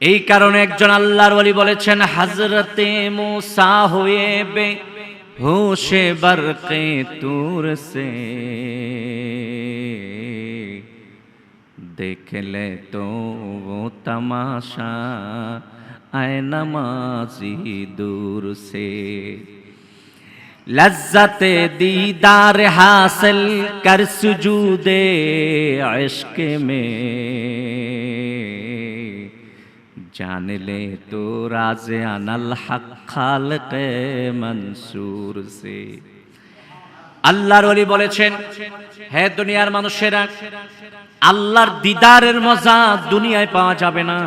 এই কারণে একজন আল্লাহর ওলি বলেছেন হাজরতে মুসা হয়ে বে হোশে বরকে তুর সে। দেখলে তো ও তমাশা, আয় নমাজি দূর সে। لذت দিদার হাসল কর সুজুদে আশকে মে। জানলে তো রাজে আনাল হক খালকে মনসুর সে। আল্লাহর অলি বলেছেন, হে দুনিয়ার মানুষেরা, আল্লাহর দিদারের মজা দুনিয়ায় পাওয়া যাবে না।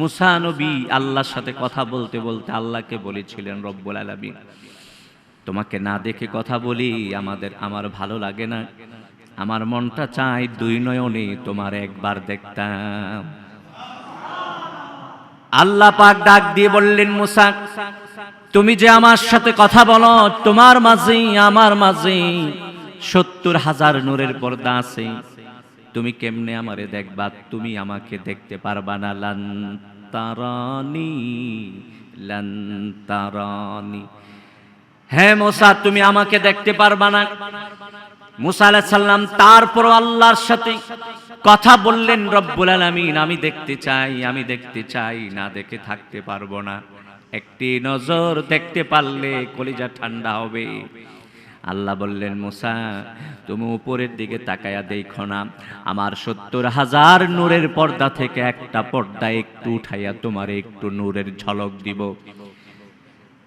মুসা নবী আল্লাহর সাথে কথা বলতে বলতে আল্লাহকে বলেছিলেন, রব্বুল আলামিন, তোমাকে না দেখে কথা বলি, আমাদের, আমার ভালো লাগে না। আমার মনটা চাই দুই নয়নে তোমার একবার দেখতাম। আল্লাহ পাক ডাক দিয়ে বললেন, মুসা, তুমি যে আমার সাথে কথা বলো, তোমার মাঝে, আমার মাঝে সত্তর হাজার নূরের পর্দা আছে। তুমি কেমনে আমারে দেখবা? তুমি আমাকে দেখতে পারবা না। লান্তারানি লান্তারানি হ্যাঁ মোসা, তুমি আমাকে দেখতে পারবা না। মুসা আলাইহিস সালাম তারপর আল্লাহর সাথে কথা বললেন রব্বুল আলামিন, আমি দেখতে চাই, আমি দেখতে চাই, না দেখে থাকতে পারব না। একটি নজর দেখতে পারলে কলিজা ঠান্ডা হবে। আল্লাহ বললেন, মুসা, তুমি উপরের দিকে তাকায়া দেখো না। আমার সত্তর হাজার নূরের পর্দা থেকে একটা পর্দা একটু উঠাইয়া তোমার একটু নূরের ঝলক দিব।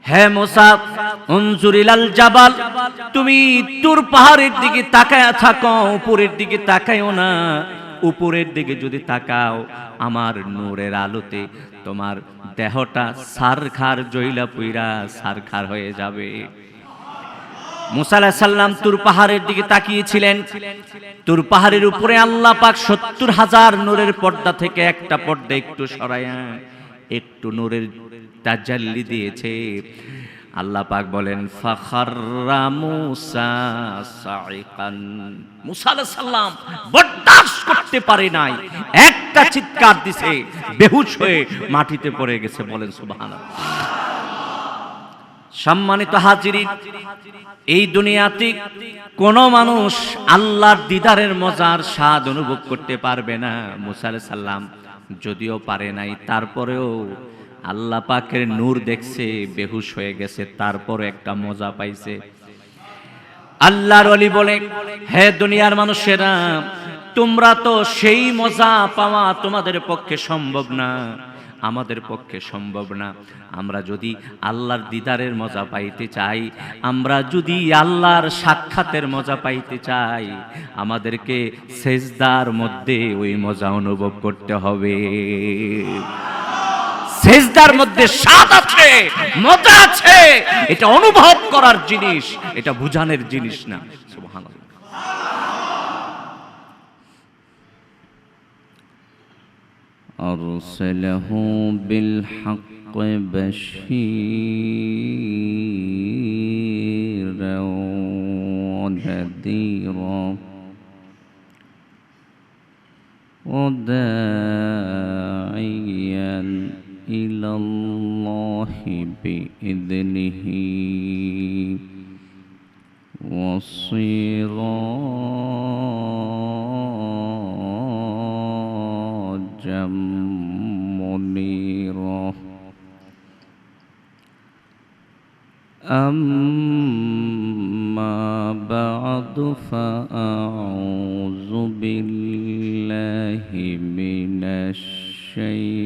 হে মোসা, উনজুরিলাল জাবাল, তুমি তুর পাহাড়ের দিকে তাকায়া থাকো, উপরের দিকে তাকায়ও না। উপরের দিকে যদি তাকাও, আমার নূরের আলোতে তোমার দেহটা সারখার জইলা পুইরা সারখার হয়ে যাবে। মুসা আলাইহিস সাল্লাম তুর পাহাড়ের দিকে তাকিয়েছিলেন। তুর পাহাড়ের উপরে আল্লাহ পাক সত্তর হাজার নূরের পর্দা থেকে একটা পর্দা একটু সরাইয়া একটু নূরের তাজাল্লি দিয়েছে। আল্লাহ পাক বলেন, ফাখাররা মুসা সাইকান মুসা আলাইহিস সালাম বরদাশত করতে পারে নাই। একটা চিৎকার দিছে, বেহুশ হয়ে মাটিতে পড়ে গেছে, বলেন সুবহানাল্লাহ। সম্মানিত হাজিরিন এই দুনিয়াতে কোন মানুষ আল্লাহর দিদারের মজার স্বাদ অনুভব করতে পারবে না, মুসা আলাইহিস সাল্লাম যদিও পারে নাই, তারপরেও আল্লাহ পাকের নূর দেখছে, বেহুশ হয়ে গেছে তারপর একটা মজা পাইছে। আল্লাহর অলি বলে, হে দুনিয়ার মানুষেরা, তোমরা তো সেই মজা পাওয়া তোমাদের পক্ষে সম্ভব না। আমাদের পক্ষে সম্ভব না। আমরা যদি আল্লাহর দিদারের মজা পাইতে চাই, আমরা যদি আল্লাহর সাক্ষাতের মজা পাইতে চাই, আমাদেরকে সেজদার মধ্যে ওই মজা অনুভব করতে হবে। সেজদার মধ্যে স্বাদ আছে মজা আছে এটা অনুভব করার জিনিস এটা বুঝানোর জিনিস না সুবহানাল্লাহ أرسله بالحق بشيرا ونذيرا وداعيا إلى الله بإذنه وسراجا منيرا أما بعد فأعوذ بالله من الشيطان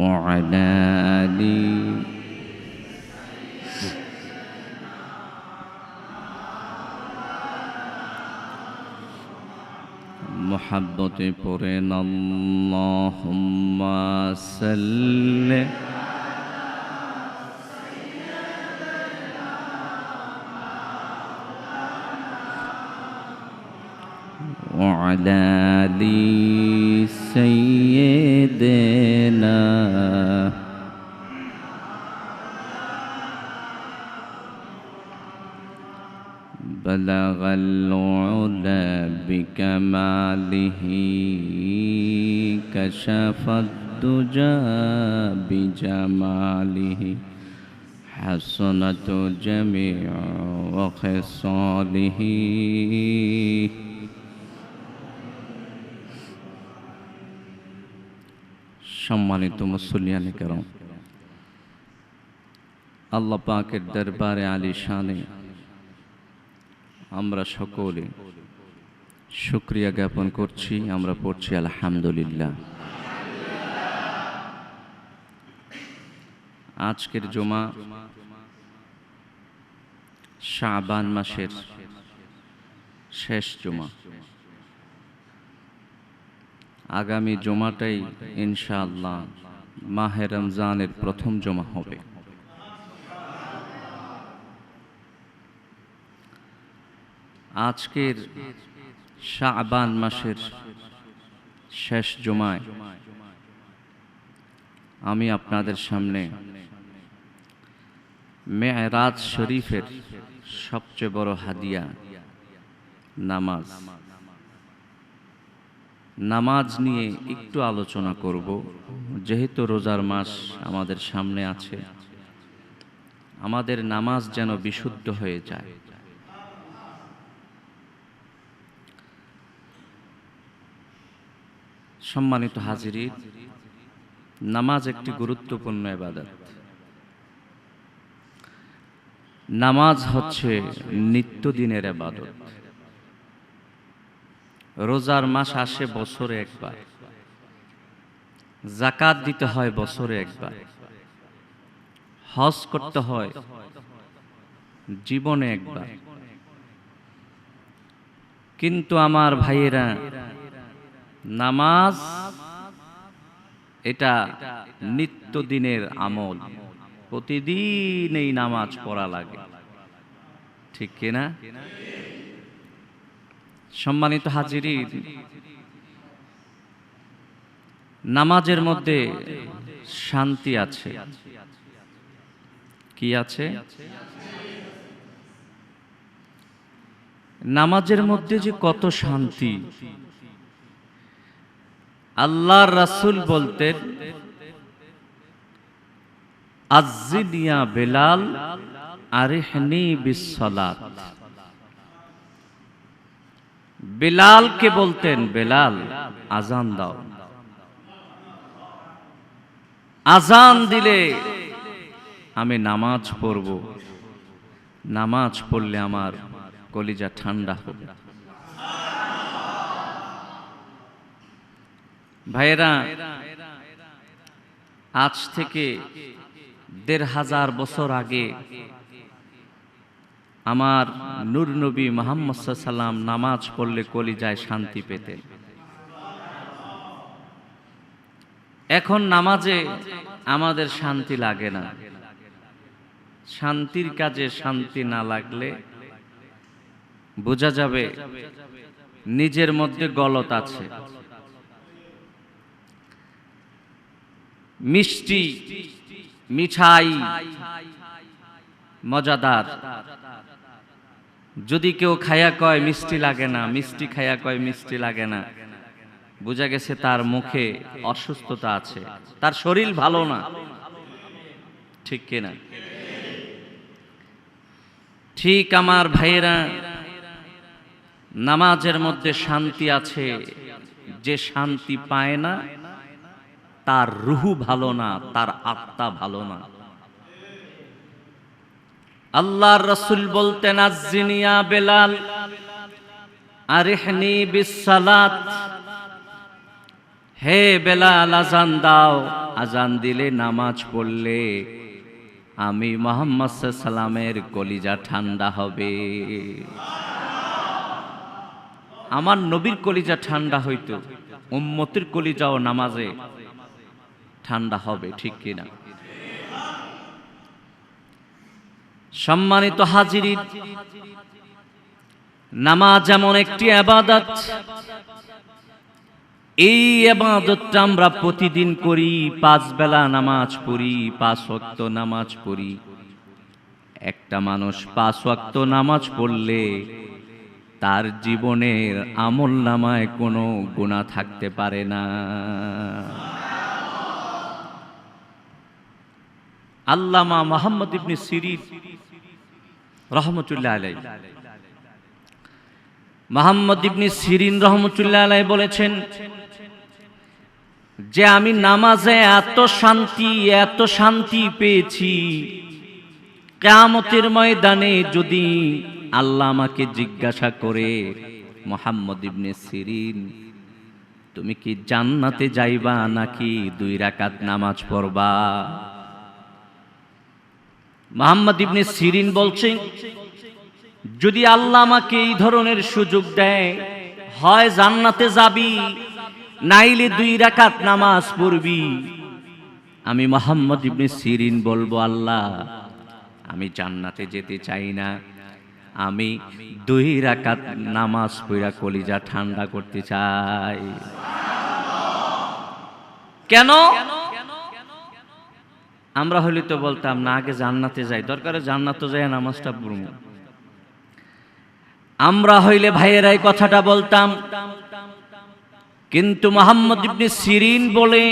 وعلى آله محبت پرن اللهم صل. وعلى آل بكماله كشف الدجى بجماله حسنة جميع وخصاله সম্মানিত মুসলিয়ানি কেরম আল্লাহ পাকের দরবারে আলী শানে আমরা সকলে শুক্রিয়া জ্ঞাপন করছি, আমরা পড়ছি আলহামদুলিল্লাহ। আজকের জমা শাবান মাসের শেষ জমা। আগামী জমাটাই ইনশাআল্লাহ মাহে রমজানের প্রথম জমা হবে। আজকের শাবান মাসের শেষ জমায়। আমি আপনাদের সামনে মেয়রাজ শরীফের সবচেয়ে বড় হাদিয়া, নামাজ। নামাজ নিয়ে একটু আলোচনা করব, যেহেতু রোজার মাস আমাদের সামনে আছে। আমাদের নামাজ যেন বিশুদ্ধ হয়ে যায়। সম্মানিত হাজিরি, নামাজ একটি গুরুত্বপূর্ণ এবাদত নামাজ হচ্ছে নিত্যদিনের এবাদত রোজার মাস আসে বছরে একবার। জাকাত দিতে হয় বছরে একবার। হজ করতে হয় জীবনে একবার। কিন্তু আমার ভাইয়েরা নামাজ, এটা নিত্যদিনের আমল। প্রতিদিন এই নামাজ পড়া লাগে। ঠিক কিনা সম্মানিত হাজিরি নামাজের মধ্যে শান্তি আছে। কি আছে? নামাজের মধ্যে যে কত শান্তি আল্লাহর রাসূল বলতেন আজিনিয়া বেলাল, আরিহনি বিসসালাত। বেলালকে বলতেন, বেলাল, আজান দাও। আজান দিলে আমি নামাজ পড়ব। নামাজ পড়লে আমার কলিজা ঠান্ডা হবে। ভাইয়েরা, আজ থেকে দেড় হাজার বছর আগে আমার নূর নবী মোহাম্মদ সাল্লাম নামাজ পড়লে কলিজায় শান্তি পেতেন। এখন নামাজে আমাদের শান্তি লাগে না। শান্তির কাজে শান্তি না লাগলে বোঝা যাবে নিজের মধ্যে গলত আছে। মিষ্টি, মিঠাই, মজাদার। যদি কেউ খায়া কয় মিষ্টি লাগে না, মিষ্টি খায়া কয় মিষ্টি লাগে না, বোঝা গেছে তার মুখে অসুস্থতা আছে, তার শরীর ভালো না। ঠিক কিনা ঠিক আমার ভাইয়েরা, নামাজের মধ্যে শান্তি আছে, যে শান্তি পায় না তার রুহু ভালো না, তার আত্মা ভালো না। আল্লাহর রসুল বলতেন আজিনিয়া বেলাল, আরিহনি বিসালাত হে বেলাল, আজান দাও। আজান দিলে নামাজ পড়লে আমি মোহাম্মদ সাল্লামের কলিজা ঠান্ডা হবে। আমার নবীর কলিজা ঠান্ডা হইতো, উম্মতির কলিজাও নামাজে। ঠান্ডা হবে, ঠিক কিনা? সম্মানিত হাজিরি নামাজ এমন একটি আবাদত। এই আবাদতটা আমরা প্রতিদিন করি, পাঁচ বেলা নামাজ পড়ি, পাঁচ ওয়াক্ত নামাজ পড়ি। একটা মানুষ পাঁচ ওয়াক্ত নামাজ পড়লে তার জীবনের আমল নামায় কোনো গুণা থাকতে পারে না। আল্লামা মোহাম্মদ ইবনে সিরিন রহমতুল্লাহ আলাই মোহাম্মদ ইবনে সিরিন রহমতুল্লাহ আলাই বলেছেন, যে আমি নামাজে এত শান্তি এত শান্তি পেয়েছি, কেয়ামতের ময়দানে যদি আল্লাহ আমাকে জিজ্ঞাসা করে, মোহাম্মদ ইবনে সিরিন, তুমি কি জান্নাতে যাইবা নাকি দুই রাকাত নামাজ পড়বা? মোহাম্মদ ইবনে সিরিন বলছেন যদি আল্লাহ আমাকে এই ধরনের সুযোগ দেয়, হয় জান্নাতে যাবি, নাইলে দুই রাকাত নামাজ পড়বি। আমি মোহাম্মদ ইবনে সিরিন বলব, আল্লাহ, আমি জান্নাতে যেতে চাই না। আমি দুই রাকাত নামাজ পড়া কলিজা ঠান্ডা করতে চাই। কেন? আমরা হলে তো বলতাম, না, আগে জান্নাতে যাই। দরকারে জান্নাতে যাই নামাজটা পড়ব আমরা হইলে ভাইয়েরাই কথাটা বলতাম, কিন্তু মোহাম্মদ ইবনে সিরিন বলে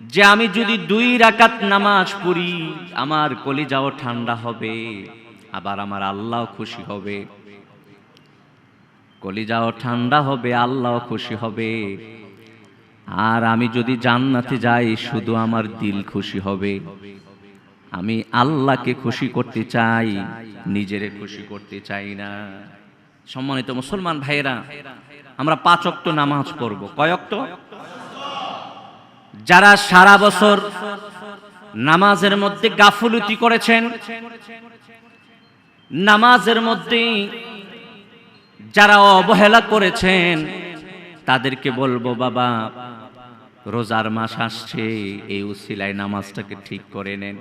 যে আমি যদি দুই রাকাত নামাজ পড়ি, আমার কলিজাও ঠান্ডা হবে, আবার আমার আল্লাহ খুশি হবে। কলিজাও ঠান্ডা হবে আল্লাহ খুশি হবে। আর আমি যদি জান্নাতে যাই, শুধু আমার দিল খুশি হবে। আমি আল্লাহকে খুশি করতে চাই, নিজেরে খুশি করতে চাই না। সম্মানিত মুসলমান ভাইয়েরা, আমরা পাঁচ অক্ত নামাজ পড়ব। কয় অক্ত যারা সারা বছর নামাজের মধ্যে গাফুলতি করেছেন, নামাজের মধ্যে যারা অবহেলা করেছেন, তাদেরকে বলব, বাবা রোজার মাস আসছে, এই উসিলায় নামাজটাকে ঠিক করে নেন।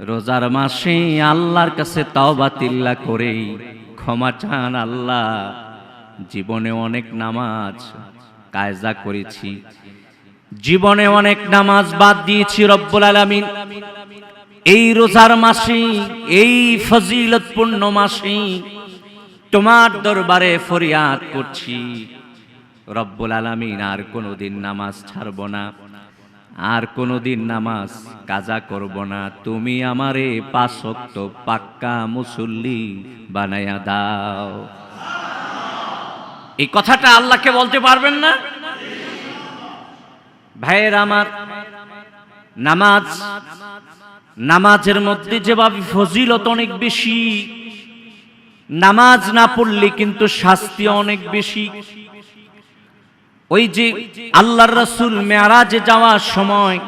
রোজার মাসে আল্লাহর কাছে তাওবা তিল্লা করেই ক্ষমা চান আল্লাহ। জীবনে অনেক নামাজ কায়জা করেছি। জীবনে অনেক নামাজ বাদ দিয়েছি রব্বুল আলামিন। এই রোজার মাসে, এই ফজিলতপূর্ণ মাসে তোমার দরবারে ফরিয়াদ করছি। রব্বুল আলামিন আর কোনোদিন নামাজ ছাড়ব না। আর কোনোদিন নামাজ কাজা করব না। তুমি আমারে পাঁচক্ত পাক্কা মুসল্লি বানায়া দাও। এই কথাটা আল্লাহকে বলতে পারবেন না? ভাইয়ের আমার, নামাজ, নামাজের মধ্যে যেভাবে ফজিলত অনেক বেশি, নামাজ না পড়লে কিন্তু শাস্তি অনেক বেশি। ওই যে আল্লাহর রসুল মেয়ারাজে যাওয়ার সময়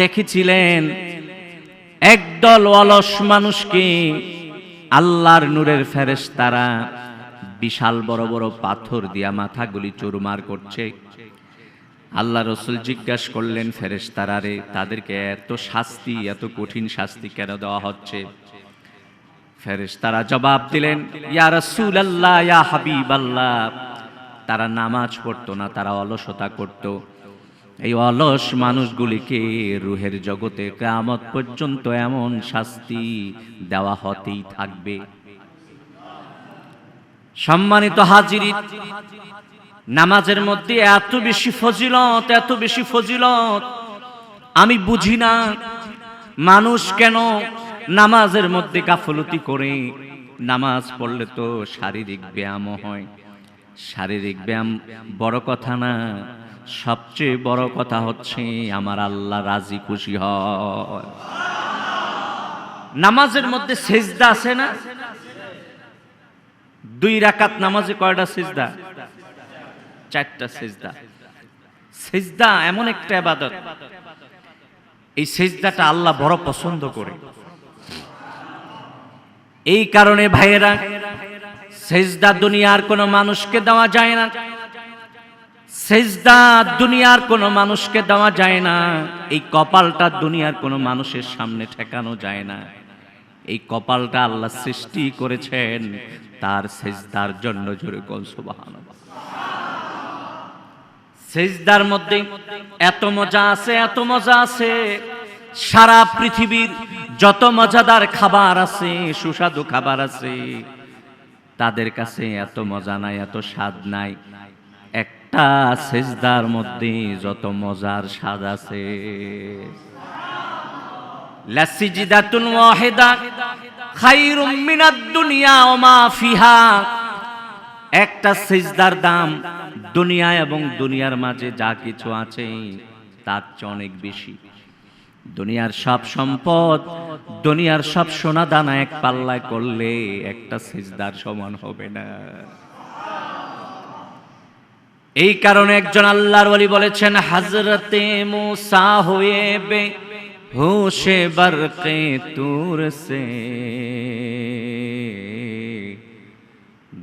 দেখেছিলেন, একদল অলস মানুষকে আল্লাহর নূরের ফেরেশ তারা বিশাল বড় বড় পাথর দিয়া মাথাগুলি চুরমার করছে। আল্লাহ রসুল জিজ্ঞাসা করলেন ফেরেশ তারারে তাদেরকে এত শাস্তি, এত কঠিন শাস্তি কেন দেওয়া হচ্ছে? ফেরেশ তারা জবাব দিলেন, ইয়া রসুল আল্লাহ ইয়া হাবিব আল্লাহ তারা নামাজ পড়তো না, তারা অলসতা করত। এই অলস মানুষগুলিকে রুহের জগতে কেয়ামত পর্যন্ত এমন শাস্তি দেওয়া হতেই থাকবে। সম্মানিত হাজিরি, নামাজের মধ্যে এত বেশি ফজিলত, এত বেশি ফজিলত, আমি বুঝি না মানুষ কেন নামাজের মধ্যে গাফলতি করে? নামাজ পড়লে তো শারীরিক ব্যায়ামও হয়। শারীরিক ব্যায়াম বড় কথা না, সবচেয়ে বড় কথা হচ্ছে আমার আল্লাহ রাজি খুশি হয়। নামাজের মধ্যে সেজদা আছে না? দুই রাকাত নামাজে কয়টা সেজদা? চারটা সেজদা। সেজদা এমন একটা আবাদত এই সেজদাটা আল্লাহ বড় পছন্দ করে। এই কারণে ভাইয়েরা সেজদা দুনিয়ার কোনো মানুষকে দেওয়া যায় না। সেজদা দুনিয়ার কোনো মানুষকে দেওয়া যায় না। এই কপালটা দুনিয়ার কোনো মানুষের সামনে ঠেকানো যায় না। এই কপালটা আল্লাহ সৃষ্টি করেছেন তার সেজদার জন্য জোরে কোন সুবহানাল্লাহ। সেজদার মধ্যে এত মজা আছে, এত মজা আছে। সারা পৃথিবীর যত মজাদার খাবার আছে, সুস্বাদু খাবার আছে তাদের কাছে এত মজা নাই, এত স্বাদ নাই। একটা সেজদার মধ্যে যত মজার স্বাদ আছে। লাসিজিদাতুন ওয়াহিদা খায়রুম মিনাদ দুনিয়া ওয়া মা ফিহা। একটা সেজদার দাম দুনিয়া এবং দুনিয়ার মাঝে যা কিছু আছে, তার চেয়ে অনেক বেশি। দুনিয়ার সব সম্পদ, দুনিয়ার সব সোনা দানা এক পাল্লায় করলে একটা সিজদার সমান হবে না। এই কারণে একজন আল্লাহর ওলি বলেছেন হাজরতে মুসা হয়ে বে হোশে বরকে তুর সে।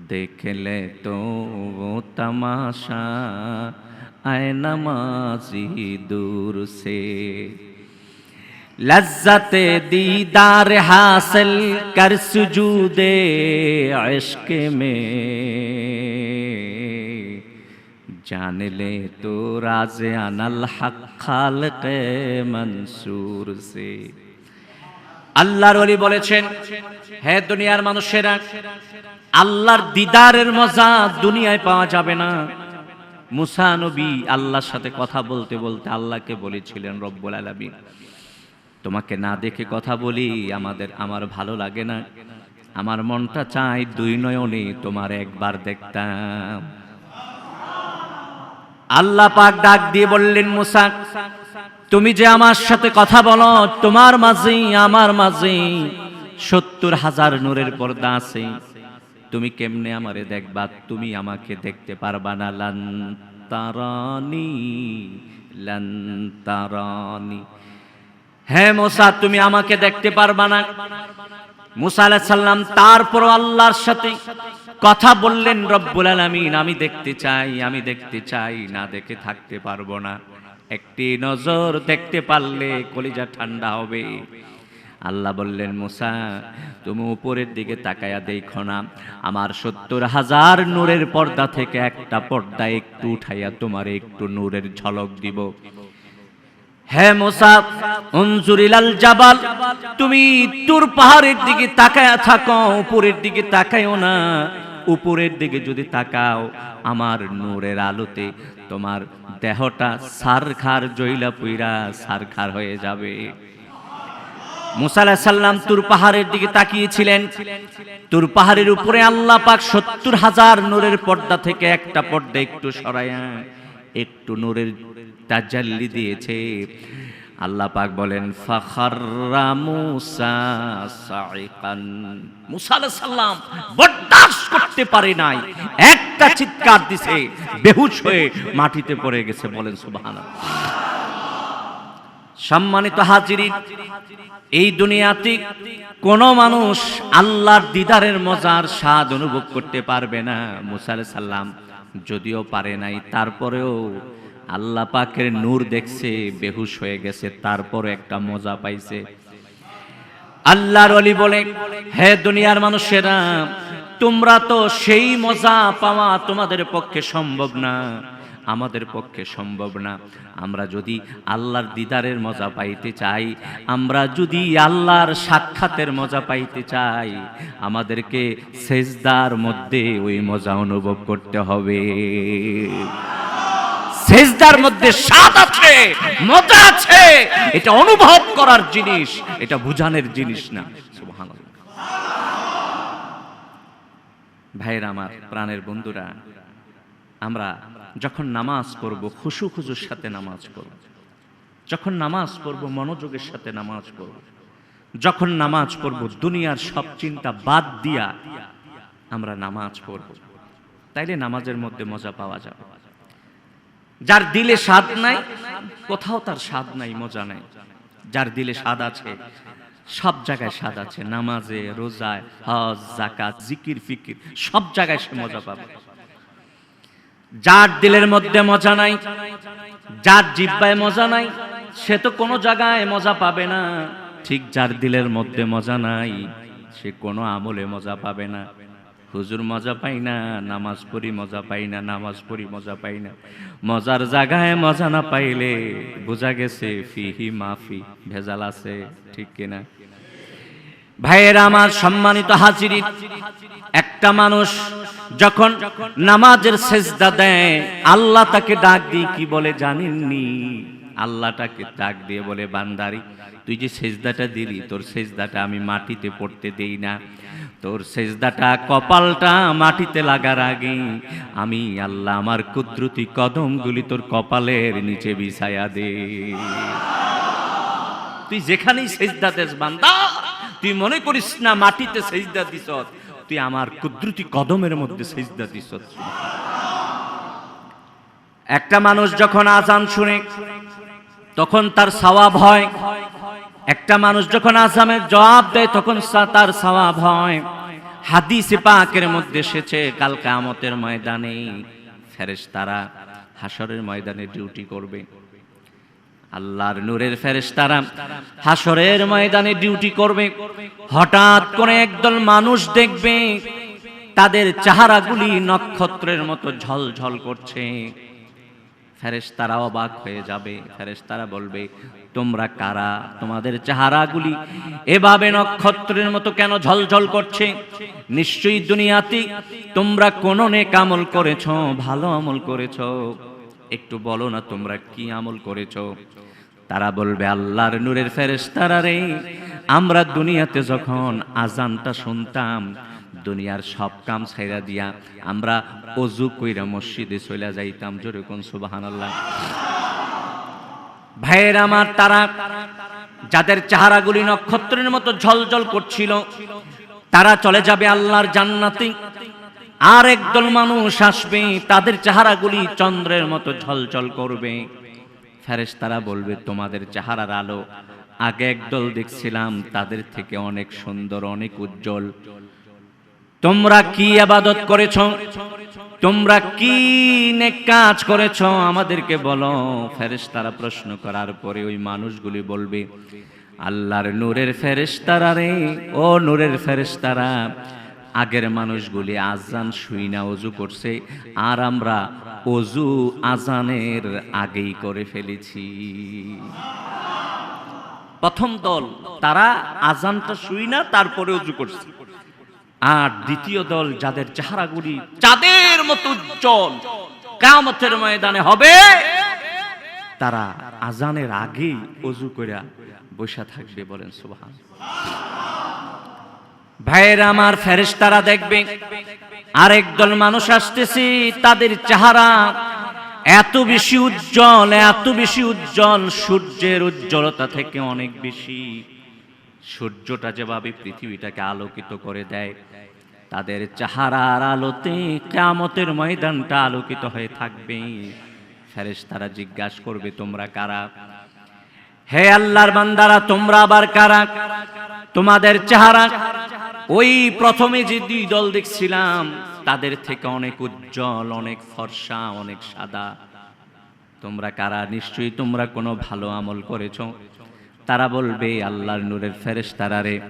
দেখলে তো ও তমাশা, আয় দূর সে। لذت دیدار حاصل کر سجود عشق میں جان لے تو رازیان الحق خالق منصور سے আল্লাহর অলি বলেছেন হে দুনিয়ার মানুষেরা আল্লাহর দিদারের মজা দুনিয়ায় পাওয়া যাবে না। মুসা নবী আল্লাহর সাথে কথা বলতে বলতে আল্লাহকে বলেছিলেন, রব্বুল আলমিন তোমাকে না দেখে কথা বলি, আমাদের, আমার ভালো লাগে না। আমার মনটা চাই দুই নয়নে তোমার একবার দেখতাম। আল্লাহ পাক ডাক দিয়ে বললেন, মুসা, তুমি যে আমার সাথে কথা বলো, তোমার মাঝে, আমার মাঝে সত্তর হাজার নূরের পর্দা আছে। তুমি কেমনে আমারে দেখবা? তুমি আমাকে দেখতে পারবা না। লান্তারানি লান্তারানি হ্যাঁ মোসা, তুমি আমাকে দেখতে পারবা না। মুসা আলাইহিস সালাম তারপর আল্লাহর সাথে কথা বললেন, রব্বুল আলামিন, আমি দেখতে চাই, আমি দেখতে চাই, না দেখে থাকতে পারব না। একটি নজর দেখতে পারলে কলিজা ঠান্ডা হবে। আল্লাহ বললেন, মুসা, তুমি উপরের দিকে তাকায়া দেখো না। আমার সত্তর হাজার নূরের পর্দা থেকে একটা পর্দা একটু উঠাইয়া তোমার একটু নূরের ঝলক দিব। হে মোসা অঞ্জুরিলাল জাবাল, তুমি তুর পাহাড়ের দিকে তাকায়া থাকো, উপরের দিকে তাকায়ও না। উপরের দিকে যদি তাকাও, আমার নূরের আলোতে তোমার দেহটা সারখার জইলা পুইরা সারখার হয়ে যাবে। মুসা আলাইহিস সাল্লাম তুর পাহাড়ের দিকে তাকিয়েছিলেন। তুর পাহাড়ের উপরে আল্লাহ পাক সত্তর হাজার নূরের পর্দা থেকে একটা পর্দা একটু সরায়া একটু নূরের তাজাল্লি দিয়েছে। আল্লাহ পাক বলেন, ফাখাররা মুসা সাইকান মুসা আলাইহিস সালাম বরদাশত করতে পারে নাই। একটা চিৎকার দিছে, বেহুশ হয়ে মাটিতে পড়ে গেছে বলেন, সুবহানাল্লাহ। সম্মানিত হাজিরিন, এই দুনিয়াতে কোন মানুষ আল্লাহর দিদারের মজার স্বাদ অনুভব করতে পারবে না মুসা আলাইহিস সালাম। যদিও পারে নাই, তারপরেও আল্লাহ পাকের নূর দেখছে, বেহুশ হয়ে গেছে তারপরে একটা মজা পাইছে। আল্লাহর অলি বলে, হে দুনিয়ার মানুষেরা, তোমরা তো সেই মজা পাওয়া তোমাদের পক্ষে সম্ভব না। আমাদের পক্ষে সম্ভব না। আমরা যদি আল্লাহর দিদারের মজা পাইতে চাই, আমরা যদি আল্লাহর সাক্ষাতের মজা পাইতে চাই, আমাদেরকে সেজদার মধ্যে ওই মজা অনুভব করতে হবে। সেজদার মধ্যে স্বাদ আছে, মজা আছে, এটা অনুভব করার জিনিস, এটা বুঝানোর জিনিস না। সুবহানাল্লাহ। আমার প্রাণের বন্ধুরা আমরা যখন নামাজ পড়ব, খুশু খুশুর সাথে নামাজ পড়ব। যখন নামাজ পড়ব, মনোযোগের সাথে নামাজ পড়ব। যখন নামাজ পড়ব, দুনিয়ার সব চিন্তা বাদ দিয়া আমরা নামাজ পড়ব। তাইলে নামাজের মধ্যে মজা পাওয়া যাবে। যার দিলে স্বাদ নাই, কোথাও তার স্বাদ নাই, মজা নাই। যার দিলে স্বাদ আছে, সব জায়গায় স্বাদ আছে। নামাজে, রোজায়, হজ জাকাত জিকির, ফিকির, সব জায়গায় সে মজা পাবে। যার দিলের মধ্যে মজা নাই, যার জিব্বায় মজা নাই, সে তো কোনো জায়গায় মজা পাবে না। ঠিক যার দিলের মধ্যে মজা নাই, সে কোনো আমলে মজা পাবে না। হুজুর মজা পাই না, নামাজ পড়ি মজা পাই না, নামাজ পড়ি মজা পাই না। মজার জায়গায় মজা না পাইলে বোঝা গেছে ফিহি মাফি, ভেজাল আছে, ঠিক কিনা? ভাইয়েরা আমার সম্মানিত হাজিরি, একটা মানুষ যখন নামাজের সেজদা দেয়, আল্লাহ তাকে ডাক দিয়ে কি বলে জানেননি? আল্লাহটাকে ডাক দিয়ে বলে, বান্দারি, তুই যে সেজদাটা দিলি, তোর সেজদাটা আমি মাটিতে পড়তে দেই না। তোর সেজদাটা কপালটা মাটিতে লাগার আগে আমি আল্লাহ আমার কুদরতি কদমগুলি তোর কপালের নিচে বিছায়া দে। তুই যেখানেই সেজদা দেস, বান্দা তুই মনে করিস না মাটিতে সেজদা দিস? তুই আমার কুদরতি কদমের মধ্যে সেজদা দিস। একটা মানুষ যখন আজান শুনে, তখন তার সওয়াব হয়। একটা মানুষ যখন আজামের জবাব দেয়, তখন তার সওয়াব হয়। হাদিসে পাকের মধ্যে এসেছে, কাল কামতের ময়দানে ফেরেশতারা হাসরের ময়দানে ডিউটি করবে। আল্লাহর নূরের ফেরেশতারা হাসরের ময়দানে ডিউটি করবে। হঠাৎ করে একদল মানুষ দেখবে তাদের চেহারাগুলি নক্ষত্রের মতো ঝলঝল করছে। ফেরেশতারা অবাক হয়ে যাবে। ফেরেশতারা বলবে, তোমরা কারা? তোমাদের চেহারাগুলি এভাবে নক্ষত্রের মতো কেন ঝলঝল করছে? নিশ্চয়ই দুনিয়াতে তোমরা কোন নেক আমল করেছ, ভালো আমল করেছ। একটু বলো না তোমরা কি আমল করেছ? তারা বলবে, আল্লাহর নূরের ফেরেশতারা রে, আমরা দুনিয়াতে যখন আজানটা শুনতাম, দুনিয়ার সব কাম ছাইরা দিয়া আমরা অজু কইরা মসজিদে চলে যাইতাম। জোরে কোন সুবহানাল্লাহ। ভাইয়ের আমার, তারা যাদের চেহারাগুলি নক্ষত্রের মতো ঝলঝল করছিল, তারা চলে যাবে আল্লাহর জান্নাতে। আর একদল মানুষ আসবে, তাদের চেহারাগুলি চন্দ্রের মতো ঝলঝল করবে। ফেরেশ তারা বলবে, তোমাদের চেহারার আলো আগে একদল দেখছিলাম, তাদের থেকে অনেক সুন্দর, অনেক উজ্জ্বল। তোমরা কি আবাদত করেছ? তোমরা কি কাজ করেছ? আমাদেরকে বলো। ফেরেশতারা প্রশ্ন করার পরে ওই মানুষগুলি বলবে, আল্লাহর নূরের ফেরেশতারা রে, ও নূরের ফেরেশতারা আগের মানুষগুলি আজান শুই না, অজু করছে। আর আমরা অজু আজানের আগেই করে ফেলেছি। প্রথম দল, তারা আজানটা শুই না, তারপরে অজু করছে। আর দ্বিতীয় দল, যাদের চেহারাগুলি চাঁদের মতো উজ্জ্বল কামতের ময়দানে হবে, তারা আজানের আগেই অজু করে বসে থাকবে বলেন সুবহান ভাইয়ের আমার ফেরেশতারা দেখবে, আরেক দল মানুষ আসতেছি, তাদের চেহারা এত বেশি উজ্জ্বল, এত বেশি উজ্জ্বল, সূর্যের উজ্জ্বলতা থেকে অনেক বেশি। সূর্যটা যেভাবে পৃথিবীটাকে আলোকিত করে দেয়, তাদের চেহারার আলোতে কামতের ময়দানটা আলোকিত হয়ে থাকবে। ফেরেশ তারা জিজ্ঞাসা করবে, তোমরা কারা? হে আল্লাহর বান্দারা, তোমরা আবার কারা? তোমাদের চেহারা ওই প্রথমে যে দুই দল দেখছিলাম, তাদের থেকে অনেক উজ্জ্বল, অনেক ফর্সা, অনেক সাদা। তোমরা কারা? নিশ্চয়ই তোমরা কোনো ভালো আমল করেছ। তারা বলবে, আল্লাহর নূরের ফেরেশ তারারে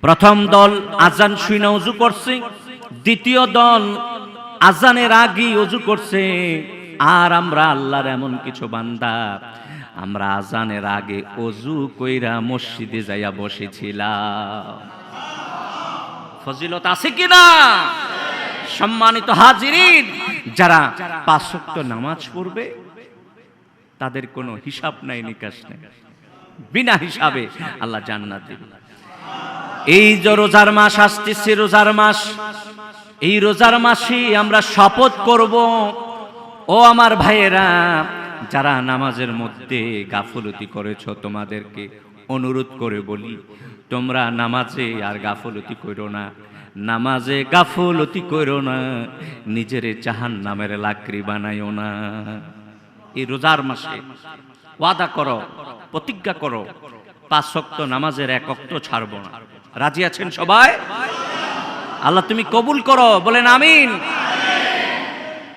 প্রথম দল আজান শুনে উজু করছে, দ্বিতীয় দল আজানের আগেই অজু করছে। আর আমরা আল্লাহর এমন কিছু বান্দা। আমরা আজানের আগে অজু কইরা মসজিদে যাইয়া বসেছিলাম। ফজিলত আছে কিনা? সম্মানিত হাজিরিন, যারা পাঁচক্ত নামাজ পড়বে, তাদের কোনো হিসাব নাই, নিকাশ নাই। বিনা হিসাবে আল্লাহ জান্নাত দেবে। এই যে রোজার মাস আসতেছে, রোজার মাস, এই রোজার মাসে আমরা শপথ করব। ও আমার ভাইয়েরা, যারা নামাজের মধ্যে গাফলতি করেছ, তোমাদেরকে অনুরোধ করে বলি তোমরা নামাজে আর গাফলতি করো না। নামাজে গাফলতি করো না। নিজের জাহান নামের লাকড়ি বানাইও না। এই রোজার মাসে ওয়াদা করো, প্রতিজ্ঞা করো, পাঁচ শক্ত নামাজের এক অক্ত ছাড়ব না। রাজি আছেন সবাই? আল্লাহ তুমি কবুল করো, বলেন আমিন।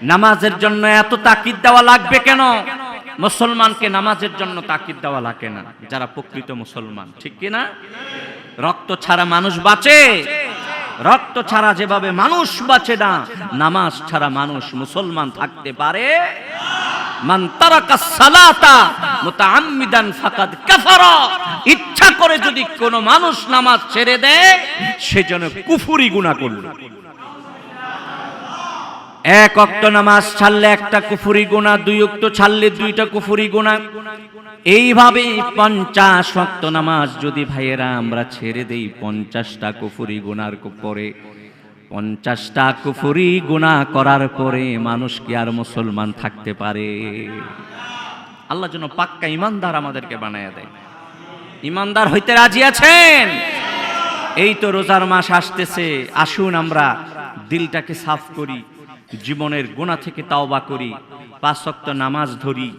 নামাজের জন্য এত তাকিদ দেওয়া লাগবে কেন? মুসলমানকে নামাজের জন্য তাকিদ দেওয়া লাগে না, যারা প্রকৃত মুসলমান, ঠিক কি না? রক্ত ছাড়া মানুষ বাঁচে, রক্ত ছাড়া যেভাবে মানুষ বাঁচে না, নামাজ ছাড়া মানুষ মুসলমান থাকতে পারে। মান তারাকা সালাতা মুতাআম্মিদান ফাকাদ কাফারা, ইচ্ছা করে যদি কোনো মানুষ নামাজ ছেড়ে দেয়, সে যেন কুফরি গুনাহ করল। এক অক্ত নামাজ ছাড়লে একটা কুফুরি গোনা দুই অক্ত ছাড়লে দুইটা কুফুরি গোনা এইভাবে পঞ্চাশ অক্ত নামাজ যদি ভাইয়েরা আমরা ছেড়ে দেই, পঞ্চাশটা কুফুরি গোনার পরে, পঞ্চাশটা কুফুরি গোনা করার পরে মানুষ কি আর মুসলমান থাকতে পারে? আল্লাহ যেন পাক্কা ইমানদার আমাদেরকে বানায় দেয়। ইমানদার হইতে রাজি আছেন? এই তো রোজার মাস আসতেছে, আসুন আমরা দিলটাকে সাফ করি। জীবনের গুণা থেকে তাওবা করি, পাঁচ শক্ত নামাজ ধরি।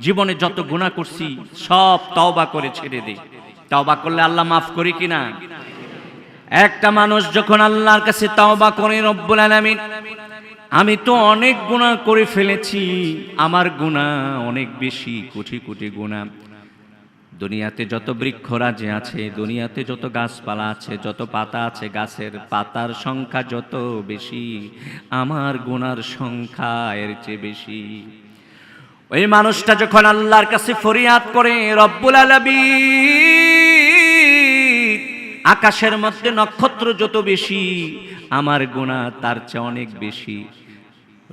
জীবনে যত গুণা করছি, সব তাওবা করে ছেড়ে দিই। তাওবা করলে আল্লাহ মাফ করি কিনা? একটা মানুষ যখন আল্লাহর কাছে তাওবা করে, রব্বুল আলামিন, আমি তো অনেক গুণা করে ফেলেছি, আমার গুণা অনেক বেশি, কোটি কোটি গুণা দুনিয়াতে যত বৃক্ষরাজি আছে, দুনিয়াতে যত গাছপালা আছে, যত পাতা আছে, গাছের পাতার সংখ্যা যত বেশি, আমার গুনার সংখ্যা এর চেয়ে বেশি। ওই মানুষটা যখন আল্লাহর কাছে ফরিয়াদ করে, রব্বুল আলামিন, আকাশের মধ্যে নক্ষত্র যত বেশি, আমার গুণা তার চেয়ে অনেক বেশি।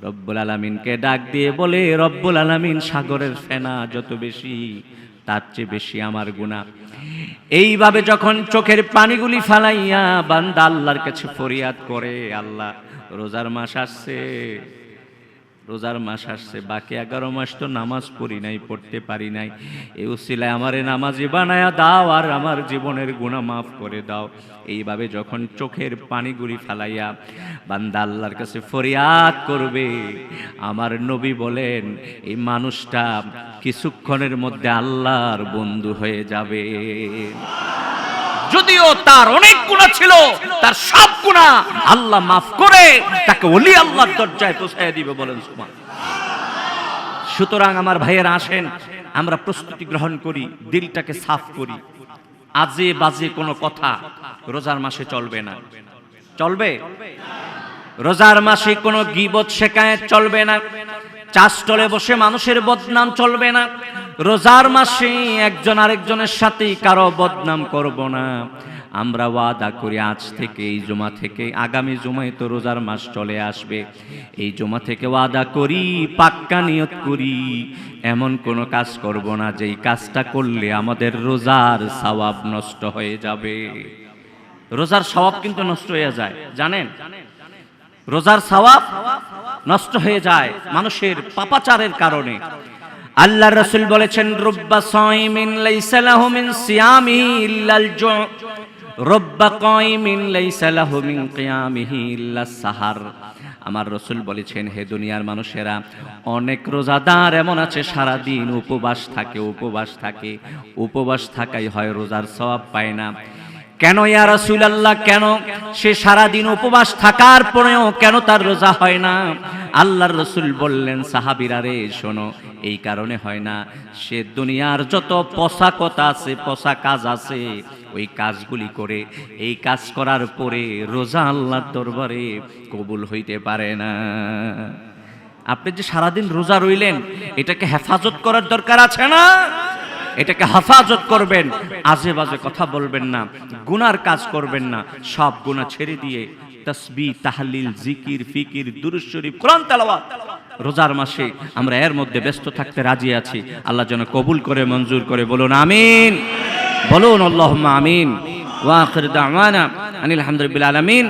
রব্বুল আলামিনকে ডাক দিয়ে বলে, রব্বুল আলামিন, সাগরের ফেনা যত বেশি তার চেয়ে বেশি আমার গুণা এইভাবে যখন চোখের পানিগুলি ফালাইয়া বান্দা আল্লাহর কাছে ফরিয়াদ করে, আল্লাহ, রোজার মাস আসছে। রোজার মাস আসছে, বাকি এগারো মাস তো নামাজ পড়ি নাই, পড়তে পারি নাই। এই উসিলায় আমারে নামাজি বানায়া দাও আর আমার জীবনের গুণা মাফ করে দাও। এইভাবে যখন চোখের পানিগুলি ফালাইয়া বান্দা আল্লাহর কাছে ফরিয়াদ করবে, আমার নবী বলেন, এই মানুষটা কিছুক্ষণের মধ্যে আল্লাহর বন্ধু হয়ে যাবে। যদিও তার অনেক গুণা ছিল, তার সব গুণা আল্লাহ মাফ করে, তাকে ওলি আল্লাহর দরজায় পৌঁছায় দিবে বলেন সুমান সুতরাং আমার ভাইয়েরা আসেন, আমরা প্রস্তুতি গ্রহণ করি, দিলটাকে সাফ করি। আজে বাজে কোনো কথা রোজার মাসে চলবে না। চলবে? রোজার মাসে কোনো গিবত শেখায় চলবে না। চাষটলে বসে মানুষের বদনাম চলবে না। রোজার মাসে একজন আরেকজনের সাথে কারও বদনাম করব না। আমরা ওয়াদা করি আজ থেকে, এই জমা থেকে, আগামী জমায় তো রোজার মাস চলে আসবে। এই জমা থেকে ওয়াদা করি, পাক্কা নিয়ত করি। এমন কোনো কাজ করব না, যেই কাজটা করলে আমাদের রোজার সওয়াব নষ্ট হয়ে যাবে। রোজার সওয়াব কিন্তু নষ্ট হয়ে যায়, জানেন? রোজার সওয়াব নষ্ট হয়ে যায় মানুষের পাপাচারের কারণে। আল্লাহ রসুল বলেছেন, রব্বা সাইমিন লাইসা লাহু মিন সিয়ামিহি ইল্লাল জু। রব্বা কাইমিন লাইসা লাহু মিন কিয়ামিহি ইল্লাস সাহার। আমার রসুল বলেছেন, হে দুনিয়ার মানুষেরা, অনেক রোজাদার এমন আছে সারা দিন উপবাস থাকে উপবাস থাকে। উপবাস থাকাই হয়, রোজার সওয়াব পায় না। কেন ইয়া রাসূলুল্লাহ? কেন সে সারা দিন উপবাস থাকার পরেও কেন তার রোজা হয় না? আল্লাহর রসুল বললেন, সাহাবিরা রে, শোনো, এই কারণে হয় না। সে দুনিয়ার যত পশা কথা আছে পশা কাজ আছে, ওই কাজগুলি করে, এই কাজ করার পরে রোজা আল্লাহর দরবারে কবুল হইতে পারে না। আপনি যে সারাদিন রোজা রইলেন, এটাকে হেফাজত করার দরকার আছে না? এটাকে হেফাজত করবেন, আজে বাজে কথা বলবেন না, গুনার কাজ করবেন না, সব গুনাহ ছেড়ে দিয়ে তসবি, তাহলিল, জিকির, ফিকির, দুরুদ শরীফ, কোরআন, তেলাওয়াত রোজার মাসে আমরা এর মধ্যে ব্যস্ত থাকতে রাজি আছি। আল্লাহ যেন কবুল করে, মঞ্জুর করে, বলুন আমিন। বলুন আল্লাহুম্মা আমিন। ওয়া আখির আনিল হামদুলিল্লাহ আলামিন।